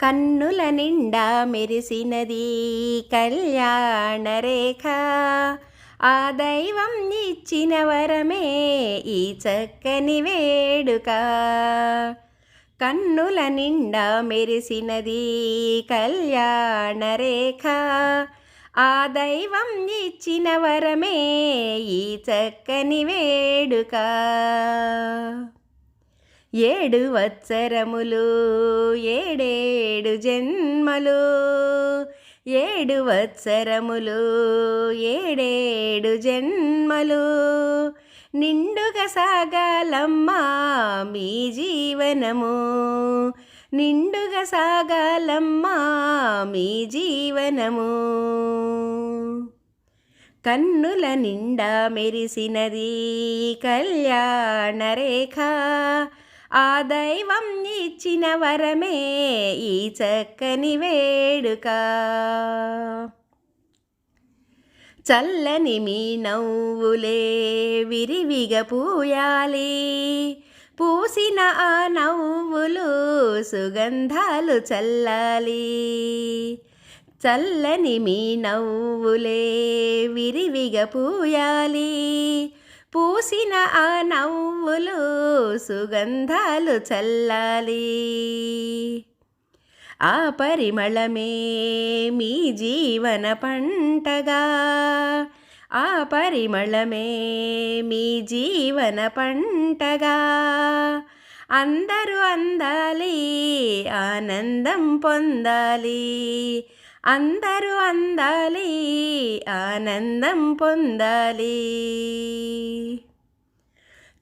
కన్నుల నిండా మెరిసినది కళ్యాణ రేఖ. ఆ దైవం ఇచ్చిన వరమే ఈ చక్కని వేడుక. కన్నుల నిండా మెరిసినది కళ్యాణ రేఖ. ఆ దైవం ఇచ్చిన వరమే ఈ చక్కని వేడుక. ఏడు వత్సరములు ఏడేడు జన్మలు. ఏడు వత్సరములు ఏడేడు జన్మలు. నిండుగా సాగాలమ్మా మీ జీవనము. నిండుగా సాగాలమ్మా మీ జీవనము. కన్నుల నిండా మెరిసినది కళ్యాణ రేఖ. ఆ దైవం ఇచ్చిన వరమే ఈ చక్కని వేడుక. చల్లని మీ నవ్వులే విరివిగా పూయాలి. పూసిన ఆ నవ్వులు సుగంధాలు చల్లాలి. చల్లని మీ నవ్వులే విరివిగా పూయాలి. పూసిన ఆ నవ్వులు సుగంధాలు చల్లాలి. ఆ పరిమళమే మీ జీవన పంటగా. ఆ పరిమళమే మీ జీవన పంటగా. అందరూ అందాలి ఆనందం పొందాలి. అందరూ అందాలి ఆనందం పొందాలి.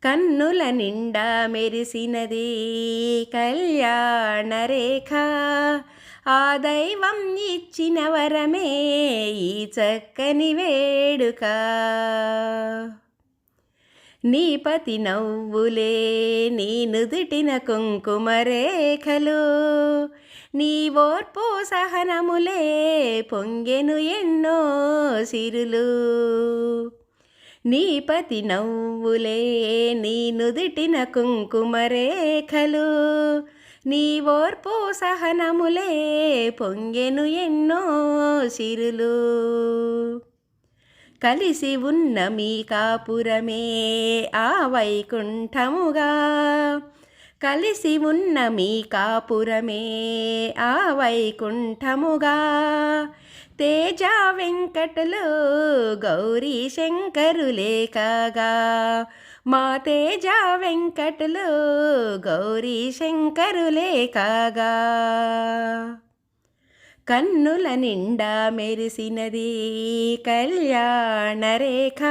కన్నుల నిండా మెరిసినది కళ్యాణ రేఖ. ఆ దైవం ఇచ్చిన వరమే ఈ చక్కని వేడుక. నీ పతి నవ్వులే నీ నుదుటిన కుంకుమ రేఖలు. నీ ఓర్పు సహనములే పొంగెను ఎన్నో సిరులు. నీ పతి నవ్వులే నీ నుదిటిన కుంకుమరేఖలు. నీ ఓర్పు సహనములే పొంగెను ఎన్నో సిరులు. కలిసి ఉన్న మీ కాపురమే ఆ వైకుంఠముగా. కలిసి ఉన్న మీ కాపురమే ఆ వైకుంఠముగా. తేజ వెంకటలు గౌరీ శంకరులే కాగా. మా తేజ వెంకటలు గౌరీ శంకరులే కాగా. కన్నుల నిండా మెరిసినది కళ్యాణ రేఖ.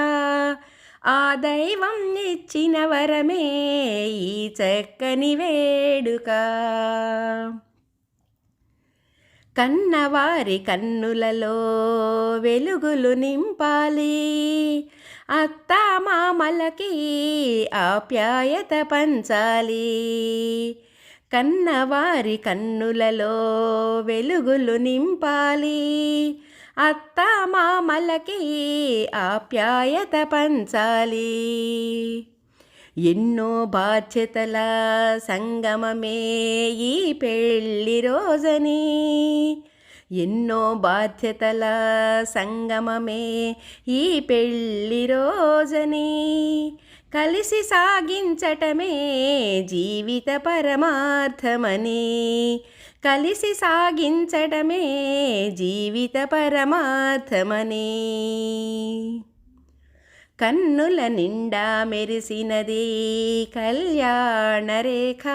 ఆ దైవం ఇచ్చిన వరమే ఈ చక్కని వేడుక. కన్నవారి కన్నులలో వెలుగులు నింపాలి. అత్త మామలకి ఆప్యాయత పంచాలి. కన్నవారి కన్నులలో వెలుగులు నింపాలి. అత్త మామలకి ఆప్యాయత పంచాలి. ఎన్నో బాధ్యతల సంగమమే ఈ పెళ్ళి రోజని. ఎన్నో బాధ్యతల సంగమమే ఈ పెళ్ళి రోజని. కలిసి సాగించటమే జీవిత పరమార్థమని. కలిసి సాగించటమే గీత పరమార్థమని కన్నుల నిండా మెరిసినది కళ్యాణ రేఖ.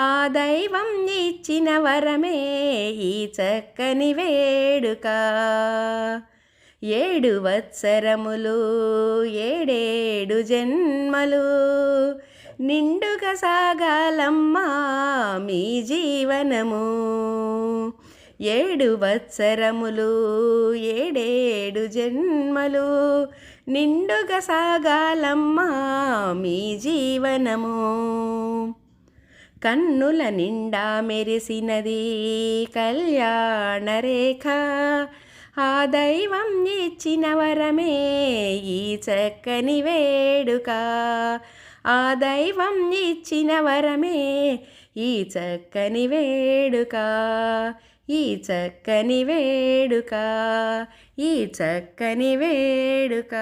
ఆ దైవం ఇచ్చిన వరమే ఈ చక్కని వేడుక. ఏడు వత్సరములు ఏడేడు జన్మలు నిండుగా సాగాలమ్మా మీ జీవనము. ఏడు వత్సరములు ఏడేడు జన్మలు. నిండుగా సాగాలమ్మా మీ జీవనము. కన్నుల నిండా మెరిసినది కళ్యాణ రేఖ. ఆ దైవం ఇచ్చిన వరమే ఈ చక్కని వేడుక. ఆ దైవం ఇచ్చిన వరమే ఈ చక్కని వేడుక. ఈ చక్కని వేడుక ఈ చక్కని వేడుక.